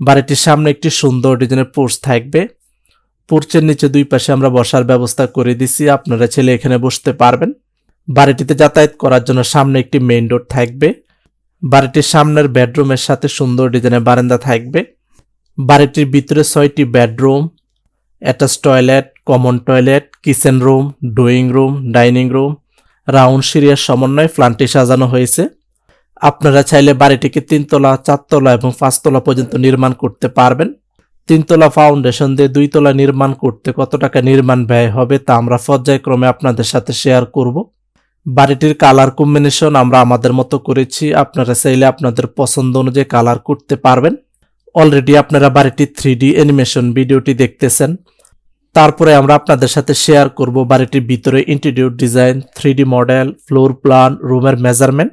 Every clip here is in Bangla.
বাড়িটির সামনে একটি সুন্দর ডিজাইনের পোর্চ থাকবে। পোর্চের নিচে দুই পাশে আমরা বসার ব্যবস্থা করে দিছি, আপনারা ছেলে এখানে বসতে পারবেন। বাড়িটিতে যাতায়াত করার জন্য সামনে একটি মেইন ডোর থাকবে। বাড়িটির সামনের বেডরুমের সাথে সুন্দর ডিজাইনের বারান্দা থাকবে। বাড়িটির ভিতরে ছয়টি bedroom, attach toilet, common toilet, kitchen room, drawing room, dining room, round সিরিয়ার সমন্বয়ে ফ্ল্যানটি সাজানো হয়েছে। আপনারা চাইলে বাড়িটিকে তিনতলা, চারতলা এবং পাঁচতলা পর্যন্ত নির্মাণ করতে পারবেন। তিনতলা ফাউন্ডেশন দিয়ে দুইতলা নির্মাণ করতে কত টাকা নির্মাণ ব্যয় হবে তা আমরা পর্যায়ক্রমে আপনাদের সাথে শেয়ার করব। বাড়িটির কালার কম্বিনেশন আমরা আমাদের মতো করেছি। আপনারা চাইলে আপনাদের পছন্দ অনুযায়ী কালার করতে পারবেন। অলরেডি আপনারা বাড়িটির থ্রি ডি অ্যানিমেশন ভিডিওটি দেখতেছেন। তারপরে আমরা আপনাদের সাথে শেয়ার করব বাড়িটির ভিতরে interior design three D model floor plan রুমের মেজারমেন্ট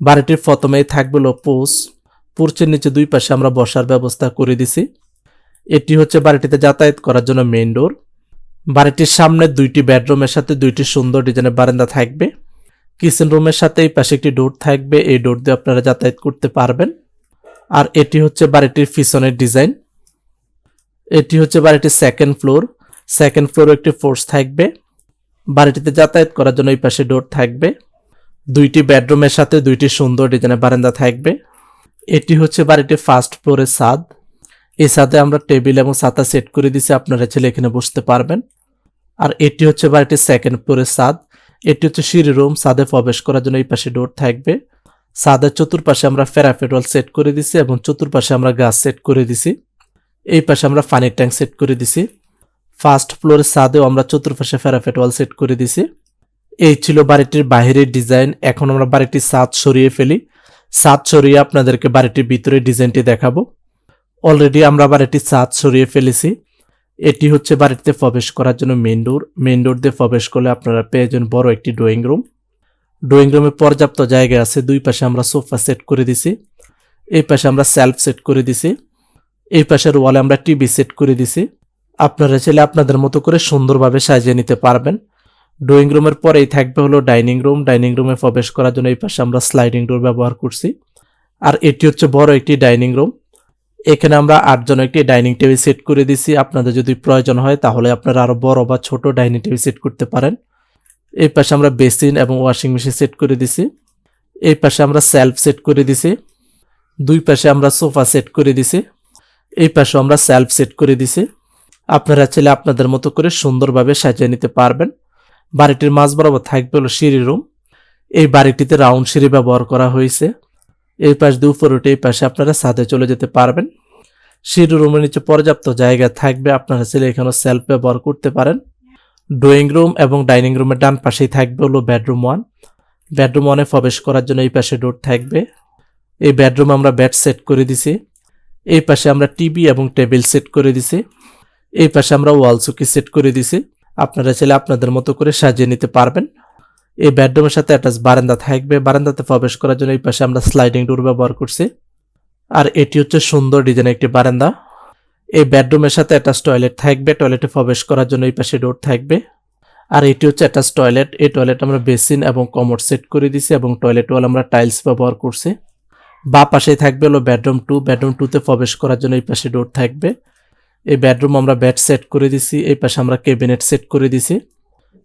বাড়িটির প্রথমেই থাকবে পোস পোর্চের নিচে দুই পাশে আমরা বসার ব্যবস্থা করে দিছি। এটি হচ্ছে বাড়িটিতে যাতায়াত করার জন্য মেইন ডোর বাড়িটির সামনে দুইটি বেডরুমের সাথে দুইটি সুন্দর ডিজাইনের বারান্দা থাকবে। কিচেন রুমের সাথে এই পাশে একটি ডোর থাকবে। এই ডোর দিয়ে আপনারা যাতায়াত করতে পারবেন। আর এটি হচ্ছে বাড়িটির পিছনের ডিজাইন এটি হচ্ছে বাড়িটির সেকেন্ড ফ্লোর সেকেন্ড ফ্লোর একটি ফোর্স থাকবে। বাড়িটিতে যাতায়াত করার জন্য এই পাশে ডোর থাকবে। দুইটি বেডরুমের সাথে দুইটি সুন্দর ডিজাইনের বারান্দা থাকবে। এটি হচ্ছে বাড়িটির ফার্স্ট ফ্লোরের ছাদ। এই ছাদে আমরা টেবিল এবং ছাতা সেট করে দিছি, আপনারা ছেলে এখানে বসতে পারবেন। আর এটি হচ্ছে বাড়িটির সেকেন্ড ফ্লোরের ছাদ। এটি হচ্ছে সিঁড়ি রুম ছাদে প্রবেশ করার জন্য এই পাশে ডোর থাকবে। ছাদের চতুর্পাশে আমরা ফেরাফেটল সেট করে দিছি এবং চতুর্পাশে আমরা গাছ সেট করে দিছি। এই পাশে আমরা পানির ট্যাঙ্ক সেট করে দিছি। ফার্স্ট ফ্লোরের ছাদেও আমরা চতুর্পাশে ফেরাফেটল সেট করে দিছি। এই ছিল বাড়িটির বাহিরের ডিজাইন। এখন আমরা বাড়িটির ছাদ সরিয়ে ফেলি। ছাদ সরিয়ে আপনাদেরকে বাড়িটির ভিতরে ডিজাইনটি দেখাবো। অলরেডি আমরা বাড়িটির ছাদ সরিয়ে ফেলেছি। এটি হচ্ছে বাড়িতে প্রবেশ করার জন্য মেন ডোর মেন ডোর দিয়ে প্রবেশ করলে আপনারা পেয়ে যাবেন বড় একটি ড্রয়িং রুম ড্রয়িং রুমে পর্যাপ্ত জায়গা আছে। দুই পাশে আমরা সোফা সেট করে দিছি। এই পাশে আমরা সেলফ সেট করে দিছি। এই পাশের ওয়ালে আমরা টিভি সেট করে দিছি। আপনারা চাইলে আপনাদের মতো করে সুন্দরভাবে সাজিয়ে নিতে পারবেন। ড্রয়িং রুমের পরেই থাকবে হলো ডাইনিং রুম ডাইনিং রুমে প্রবেশ করার জন্য এই পাশে আমরা স্লাইডিং ডোর ব্যবহার করছি। আর এটি হচ্ছে বড় একটি ডাইনিং রুম এখানে আমরা আটজন একটি ডাইনিং টেবিল সেট করে দিছি। আপনাদের যদি প্রয়োজন হয় তাহলে আপনারা আরও বড় বা ছোট ডাইনিং টেবিল সেট করতে পারেন। এই পাশে আমরা বেসিন এবং ওয়াশিং মেশিন সেট করে দিছি। এই পাশে আমরা সেলফ সেট করে দিছি। দুই পাশে আমরা সোফা সেট করে দিছি। এই পাশে আমরা সেলফ সেট করে দিছি। আপনারা চাইলে আপনাদের মতো করে সুন্দরভাবে সাজিয়ে নিতে পারবেন। বাড়িটির মাঝ বরাবর থাকবে হলো সিঁড়ি রুম। এই বাড়িটিতে রাউন্ড সিঁড়ি ব্যবহার করা হয়েছে। এই পাশ দিয়ে উপরে উঠে এই পাশে আপনারা ছাদে চলে যেতে পারবেন। সিঁড়ি রুমের নিচে পর্যাপ্ত জায়গা থাকবে, আপনারা চাইলে এখানে সেলফ ব্যবহার করতে পারেন। ড্রয়িং রুম এবং ডাইনিং রুমের ডান পাশেই থাকবে হলো বেডরুম ওয়ান। বেডরুম ওয়ানে প্রবেশ করার জন্য এই পাশে ডোর থাকবে। এই বেডরুমে আমরা বেড সেট করে দিছি। এই পাশে আমরা টিভি এবং টেবিল সেট করে দিছি। এই পাশে আমরা ওয়াল চুকি সেট করে দিছি। আপনারা চাইলে আপনাদের মতো করে সাজিয়ে নিতে পারবেন। এই বেডরুমের সাথে অ্যাটাচ বারান্দা থাকবে। বারান্দাতে প্রবেশ করার জন্য এই পাশে আমরা স্লাইডিং ডোর ব্যবহার করছি। আর এটি হচ্ছে সুন্দর ডিজাইন একটি বারান্দা। এই বেডরুমের সাথে অ্যাটাচ টয়লেট থাকবে। টয়লেটে প্রবেশ করার জন্য এই পাশে ডোর থাকবে। আর এটি হচ্ছে অ্যাটাচ টয়লেট এই টয়লেট আমরা বেসিন এবং কমোড সেট করে দিছি এবং টয়লেট ওয়াল আমরা টাইলস ব্যবহার করছি। বা পাশেই থাকবে হলো বেডরুম টু বেডরুম টুতে প্রবেশ করার জন্য এই পাশে ডোর থাকবে। এই বেডরুম আমরা বেড সেট করে দিছি, এই পাশে আমরা ক্যাবিনেট সেট করে দিছি,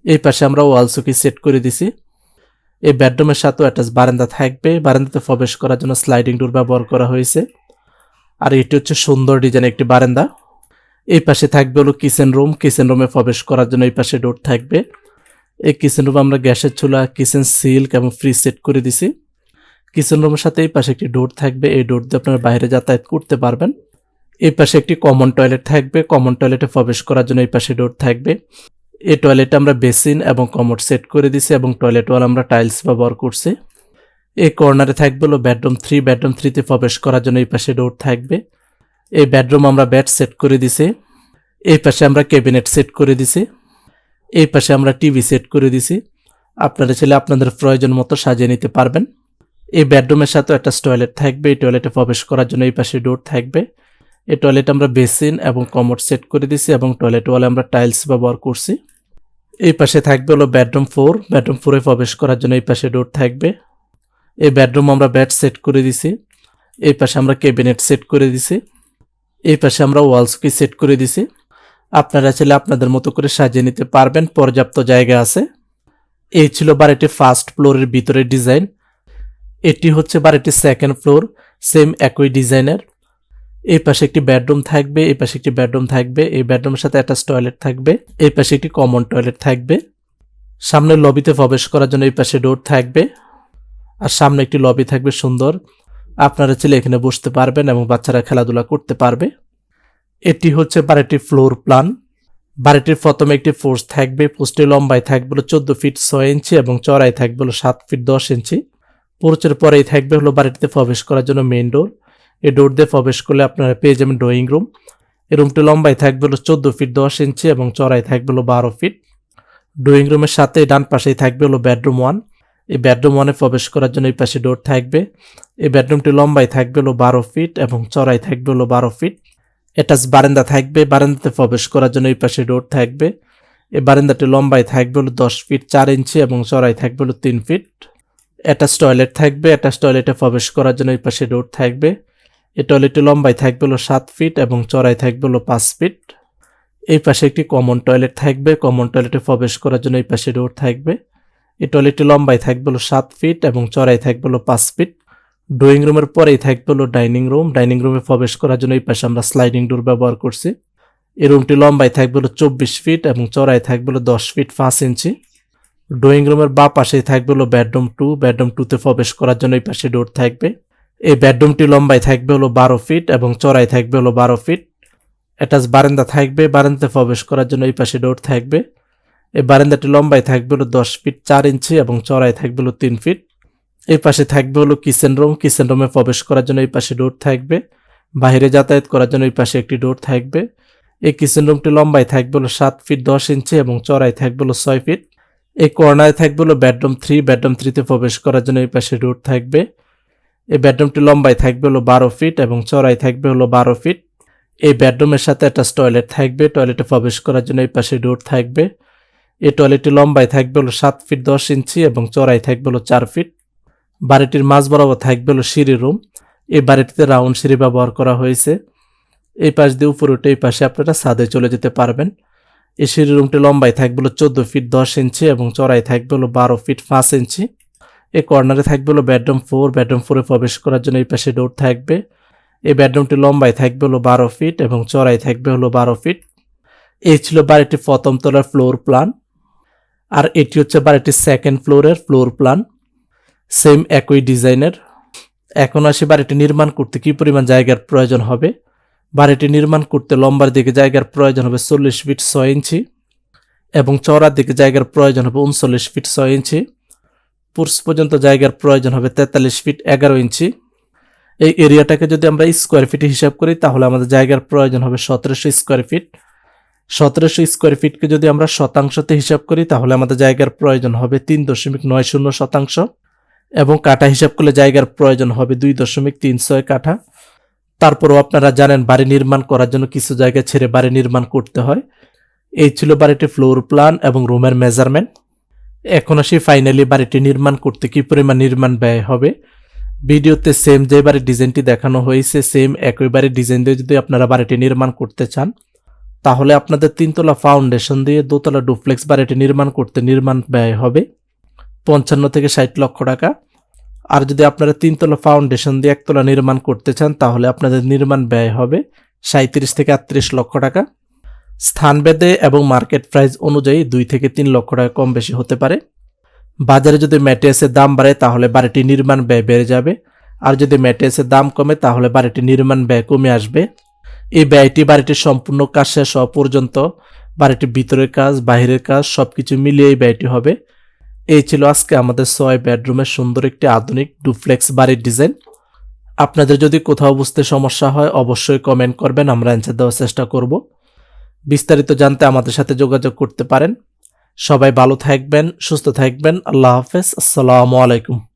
এই পাশে আমরা ওয়াল সুকি সেট করে দিছি। এই বেডরুমের সাথেও অ্যাটাচ বারান্দা থাকবে, বারান্দাতে প্রবেশ করার জন্য স্লাইডিং ডোর ব্যবহার করা হয়েছে। আর এটি হচ্ছে সুন্দর ডিজাইন একটি বারান্দা। এই পাশে থাকবে হলো কিচেন রুম কিচেন রুমে প্রবেশ করার জন্য এই পাশে ডোর থাকবে। এই কিচেন রুমে আমরা গ্যাসের চুলা কিচেন সিল্ক এবং ফ্রিজ সেট করে দিছি। কিচেন রুমের সাথে এই পাশে একটি ডোর থাকবে, এই ডোর দিয়ে আপনারা বাইরে যাতায়াত করতে পারবেন। এই পাশে একটি কমন টয়লেট থাকবে। কমন টয়লেটে প্রবেশ করার জন্য এই পাশে ডোর থাকবে। এই টয়লেটে আমরা বেসিন এবং কমোড সেট করে দিছি এবং টয়লেট ওয়াল আমরা টাইলস ব্যবহার করছি। এই কর্নারে থাকবে হলো বেডরুম থ্রি বেডরুম থ্রিতে প্রবেশ করার জন্য এই পাশে ডোর থাকবে। এই বেডরুম আমরা বেড সেট করে দিছি। এই পাশে আমরা ক্যাবিনেট সেট করে দিছি। এই পাশে আমরা টিভি সেট করে দিছি। আপনারা ছেলে আপনাদের প্রয়োজন মতো সাজিয়ে নিতে পারবেন। এই বেডরুমের সাথে একটা টয়লেট থাকবে। এই টয়লেটে প্রবেশ করার জন্য এই পাশে ডোর থাকবে। এই টয়লেট আমরা বেসিন এবং কমোড সেট করে দিছি এবং টয়লেট ওয়ালে আমরা টাইলস ব্যবহার করছি। এই পাশে থাকবে হলো বেডরুম ফোর বেডরুম ফোরে প্রবেশ করার জন্য এই পাশে ডোর থাকবে। এই বেডরুম আমরা বেড সেট করে দিছি। এই পাশে আমরা ক্যাবিনেট সেট করে দিছি। এই পাশে আমরা ওয়ালসকে সেট করে দিছি। আপনারা চাইলে আপনাদের মতো করে সাজিয়ে নিতে পারবেন, পর্যাপ্ত জায়গা আছে। এই ছিল বাড়িটির ফার্স্ট ফ্লোরের ভিতরের ডিজাইন এটি হচ্ছে বাড়িটির সেকেন্ড ফ্লোর সেম একই ডিজাইনের এই পাশে একটি বেডরুম থাকবে এই পাশে একটি বেডরুম থাকবে, এই বেডরুমের সাথে অ্যাটাচ টয়লেট থাকবে এই পাশে একটি কমন টয়লেট থাকবে। সামনে লবিতে প্রবেশ করার জন্য এই পাশে ডোর থাকবে আর সামনে একটি লবি থাকবে সুন্দর। আপনারা চাইলে এখানে বসতে পারবেন এবং বাচ্চারা খেলাধুলা করতে পারবে। এটি হচ্ছে বাড়িটির ফ্লোর প্ল্যান। বাড়িটির প্রথমে একটি ফোর্স থাকবে পোস্টের লম্বায় থাকবে হলো চোদ্দ ফিট ছয় ইঞ্চি এবং চড়াই থাকবে হলো সাত ফিট দশ ইঞ্চি। পোর্চের পরেই থাকবে হলো বাড়িটিতে প্রবেশ করার জন্য মেইন ডোর এই ডোর দিয়ে প্রবেশ করলে আপনারা পেয়ে যাবেন ড্রয়িং রুম এই রুমটি লম্বায় থাকবে হলো চোদ্দ ফিট দশ ইঞ্চি এবং চড়াই থাকবে হলো বারো ফিট ড্রয়িং রুমের সাথে ডান পাশেই থাকবে হলো বেডরুম ওয়ান এই বেডরুম ওয়ানে প্রবেশ করার জন্য এই পাশে ডোর থাকবে। এই বেডরুমটি লম্বায় থাকবে হলো বারো ফিট এবং চড়াই থাকবে হলো বারো ফিট অ্যাটাচ বারান্দা থাকবে। বারান্দাতে প্রবেশ করার জন্য এই পাশে ডোর থাকবে। এই বারান্দাটি লম্বায় থাকবে হলো দশ ফিট চার ইঞ্চি এবং চড়াই থাকবে হলো তিন ফিট অ্যাটাচ টয়লেট থাকবে। অ্যাটাচ টয়লেটে প্রবেশ করার জন্য এই পাশে ডোর থাকবে। এই টয়লেটটি লম্বায় থাকবে হলো সাত ফিট এবং চড়াই থাকবে হলো পাঁচ ফিট। এই পাশে একটি কমন টয়লেট থাকবে। কমন টয়লেটে প্রবেশ করার জন্য এই পাশে ডোর থাকবে। এই টয়লেটটি লম্বায় থাকবে হলো সাত ফিট এবং চড়াই থাকবে হলো পাঁচ ফিট। ড্রয়িং রুমের পরেই থাকবে হলো ডাইনিং রুম ডাইনিং রুমে প্রবেশ করার জন্য এই পাশে আমরা স্লাইডিং ডোর ব্যবহার করছি। এই রুমটি লম্বায় থাকবে হলো চব্বিশ ফিট এবং চড়াই থাকবে হলো দশ ফিট পাঁচ ইঞ্চি। ড্রয়িং রুমের বা পাশেই থাকবে হলো বেডরুম টু বেডরুম টুতে প্রবেশ করার জন্য এই পাশে ডোর থাকবে। এই বেডরুমটি লম্বায় থাকবে হলো বারো ফিট এবং চড়াই থাকবে হলো বারো ফিট। অ্যাটাচ বারান্দা থাকবে, বারান্দাতে প্রবেশ করার জন্য এই পাশে ডোর থাকবে। এই বারান্দাটি লম্বায় থাকবে হলো দশ ফিট চার ইঞ্চি এবং চড়াই থাকবে হলো তিন ফিট। এই পাশে থাকবে হলো কিচেন রুম কিচেন রুমে প্রবেশ করার জন্য এই পাশে ডোর থাকবে। বাইরে যাতায়াত করার জন্য এই পাশে একটি ডোর থাকবে। এই কিচেন রুমটি লম্বায় থাকবে হলো সাত ফিট দশ ইঞ্চি এবং চড়াই থাকবে হলো ছয় ফিট। এই কর্নারে থাকবে হলো বেডরুম থ্রি বেডরুম থ্রিতে প্রবেশ করার জন্য এই পাশে ডোর থাকবে। এই বেডরুমটি লম্বায় থাকবে হলো বারো ফিট এবং চড়াই থাকবে হলো বারো ফিট। এই বেডরুমের সাথে একটা টয়লেট থাকবে। টয়লেটে প্রবেশ করার জন্য এই পাশে ডোর থাকবে। এই টয়লেটটি লম্বায় থাকবে হলো সাত ফিট দশ ইঞ্চি এবং চড়াই থাকবে হলো চার ফিট। বাড়িটির মাঝ বরাবর থাকবে হলো সিঁড়ি রুম এই বাড়িটিতে রাউন্ড সিঁড়ি ব্যবহার করা হয়েছে। এই পাশ দিয়ে উপরে উঠে এই পাশে আপনারা ছাদে চলে যেতে পারবেন। এই সিঁড়ি রুমটি লম্বায় থাকবে হলো চোদ্দ ফিট দশ ইঞ্চি এবং চড়াই থাকবে হলো বারো ফিট পাঁচ ইঞ্চি। এই কর্নারে থাকবে হলো বেডরুম ফোর বেডরুম ফোরে প্রবেশ করার জন্য এই পাশে ডোর থাকবে। এই বেডরুমটি লম্বায় থাকবে হলো বারো ফিট এবং চড়াই থাকবে হলো বারো ফিট এই ছিল বাড়িটির প্রথম তলার ফ্লোর প্ল্যান আর এটি হচ্ছে বাড়িটির সেকেন্ড ফ্লোরের ফ্লোর প্ল্যান সেম একই ডিজাইনের এখন আসি বাড়িটি নির্মাণ করতে কি পরিমাণ জায়গার প্রয়োজন হবে? বাড়িটি নির্মাণ করতে লম্বার দিকে জায়গার প্রয়োজন হবে চল্লিশ ফিট ছয় ইঞ্চি এবং চওড়ার দিকে জায়গার প্রয়োজন হবে উনচল্লিশ ফিট ছয় ইঞ্চি। পুরস পর্যন্ত জায়গার প্রয়োজন হবে তেতাল্লিশ ফিট এগারো ইঞ্চি। এই এরিয়াটাকে যদি আমরা স্কোয়ার ফিটে হিসাব করি, তাহলে আমাদের জায়গার প্রয়োজন হবে সতেরোশো স্কোয়ার ফিট সতেরোশো স্কোয়ার ফিটকে যদি আমরা শতাংশতে হিসাব করি, তাহলে আমাদের জায়গার প্রয়োজন হবে তিন দশমিক নয় শূন্য শতাংশ এবং কাঠা হিসাব করলে জায়গার প্রয়োজন হবে দুই দশমিক তিন ছয় কাঠা। তারপরও আপনারা জানেন, বাড়ি নির্মাণ করার জন্য কিছু জায়গা ছেড়ে বাড়ি নির্মাণ করতে হয়। এই ছিল বাড়িটির ফ্লোর প্ল্যান এবং রুমের মেজারমেন্ট এখন আসি ফাইনালি বাড়িটি নির্মাণ করতে কি পরিমাণ নির্মাণ ব্যয় হবে? ভিডিওতে সেম যে বাড়ির ডিজাইনটি দেখানো হয়েছে সেম একই বাড়ির ডিজাইন দিয়ে যদি আপনারা বাড়িটি নির্মাণ করতে চান, তাহলে আপনাদের তিনতলা ফাউন্ডেশন দিয়ে দোতলা ডুপ্লেক্স বাড়িটি নির্মাণ করতে নির্মাণ ব্যয় হবে পঞ্চান্ন থেকে ষাট লক্ষ টাকা। আর যদি আপনারা তিনতলা ফাউন্ডেশন দিয়ে একতলা নির্মাণ করতে চান, তাহলে আপনাদের নির্মাণ ব্যয় হবে সাঁত্রিশ থেকে আটত্রিশ লক্ষ টাকা। স্থানভেদে এবং মার্কেট প্রাইস অনুযায়ী দুই থেকে তিন লক্ষ টাকা কম বেশি হতে পারে। বাজারে যদি ম্যাটেরিয়ালসের দাম বাড়ে, তাহলে বাড়িটি নির্মাণ ব্যয় বেড়ে যাবে। আর যদি ম্যাটেরিয়ালসের দাম কমে, তাহলে বাড়িটি নির্মাণ ব্যয় কমে আসবে। এই ব্যয়টি বাড়িটির সম্পূর্ণ কাজ শেষ হওয়া পর্যন্ত বাড়িটির ভিতরের কাজ বাহিরের কাজ সব কিছু মিলিয়ে এই ব্যয়টি হবে। এই ছিল আজকে আমাদের ছয় বেডরুমের সুন্দর একটি আধুনিক ডুপ্লেক্স বাড়ির ডিজাইন। আপনাদের যদি কোথাও বুঝতে সমস্যা হয়, অবশ্যই কমেন্ট করবেন, আমরা অ্যান্সার দেওয়ার চেষ্টা করব। বিস্তারিত জানতে আমাদের সাথে যোগাযোগ করতে পারেন। সবাই ভালো থাকবেন, সুস্থ থাকবেন। আল্লাহ হাফেজ। আসসালামু আলাইকুম।